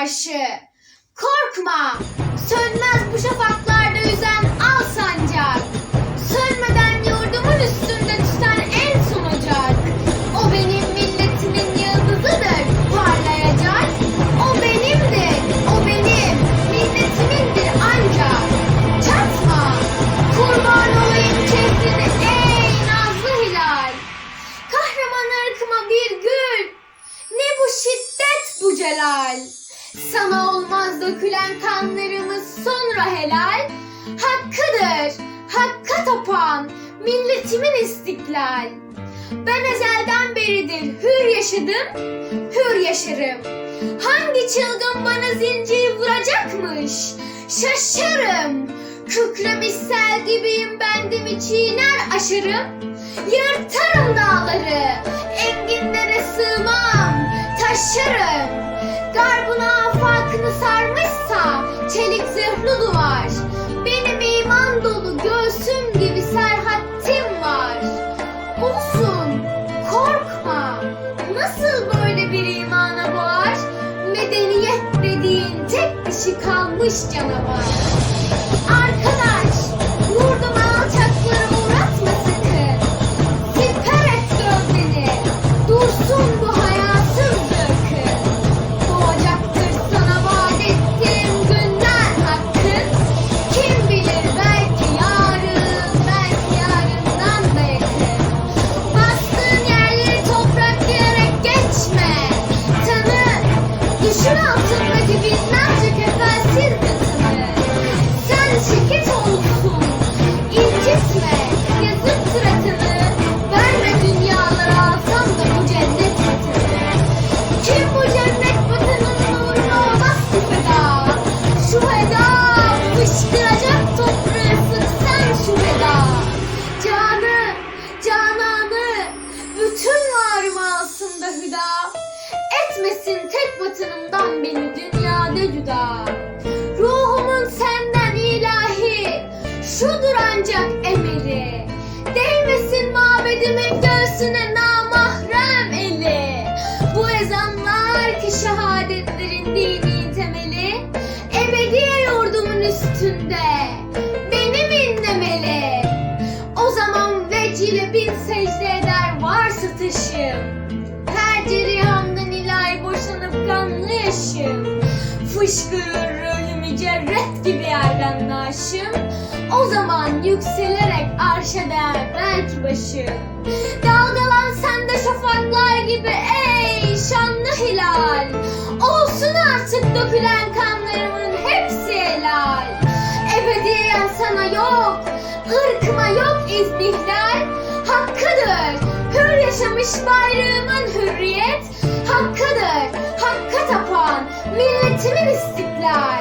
marşı. Korkma, sönmez bu şafaklarda yüzen al sancak. Sönmeden yurdumun üstünde tüten en son ocak. O benim milletimin yıldızıdır, parlayacak. O benimdir, o benim, milletimindir ancak. Çatma, kurban olayım çehrine ey nazlı hilal. Kahraman ırkıma bir gül, ne bu şiddet bu celal. Sana olmaz dökülen kanlarımız sonra helal. Hakkıdır, hakka tapan milletimin istiklal. Ben ezelden beridir hür yaşadım, hür yaşarım. Hangi çılgın bana zincir vuracakmış? Şaşarım. Kükremiş sel gibiyim bendimi çiğner aşırım. Yırtarım dağları, enginlere sığmam, taşırım. Zırhlı duvar. Benim iman dolu göğsüm gibi serhattim var. Olsun, korkma. Nasıl böyle bir imana boğar? Medeniyet dediğin tek dişi kalmış canavar. Etmesin tek vatanımdan beni dünyada cüda. Ruhumun senden ilahi, şudur ancak emeli. Değmesin mabedimin göğsüne namahrem eli. Bu ezanlar ki şehadetlerin dini temeli. Ebediye yurdumun üstünde, benim inlemeli. O zaman vecile bin secde eder varsa taşım. Yaşım. Fışkırır ölümü cerret gibi yerden naşım. O zaman yükselerek arşa değer belki başım. Dalgalan sen de şafaklar gibi ey şanlı hilal. Olsun artık dökülen kanlarımın hepsi helal. Ebediyen sana yok, ırkıma yok izdihlal. Hakkıdır, hür yaşamış bayrağımın hürriyet. Hakkıdır, milletimin istiklal.